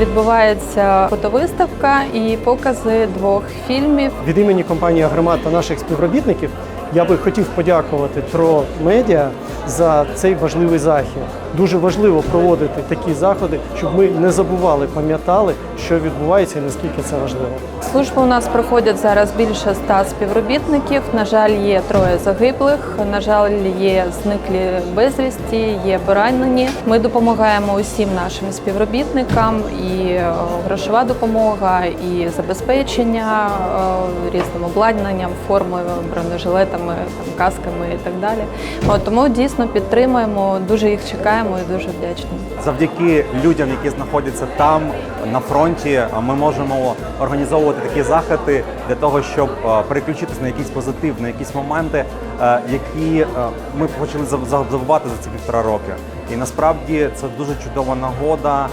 відбувається фотовиставка і покази двох фільмів. Від імені компанії Агромат та наших співробітників я би хотів подякувати Тро Медіа за цей важливий захід. Дуже важливо проводити такі заходи, щоб ми не забували, пам'ятали, що відбувається і наскільки це важливо. Службу у нас проходять зараз більше ста співробітників. На жаль, є троє загиблих. На жаль, є зниклі безвісті, є поранені. Ми допомагаємо усім нашим співробітникам і е, грошова допомога, і забезпечення е, різним обладнанням, формою, бронежилетами, там, касками і так далі. От, тому дійсно підтримуємо, дуже їх чекаємо і дуже вдячні. Завдяки людям, які знаходяться там на фронті, ми можемо організовувати такі заходи для того, щоб е, переключитися на якийсь позитив, на якісь моменти, е, які е, ми почали заб- заб- забувати за ці півтора роки. І насправді це дуже чудова нагода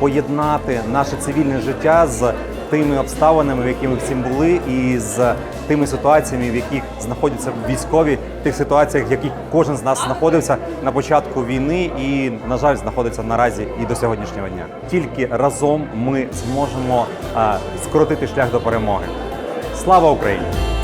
поєднати наше цивільне життя з тими обставинами, в яких ми всім були, і з тими ситуаціями, в яких знаходяться військові, в тих ситуаціях, в яких кожен з нас знаходився на початку війни, і на жаль, знаходиться наразі і до сьогоднішнього дня. Тільки разом ми зможемо е, скоротити шлях до перемоги. Слава Україні!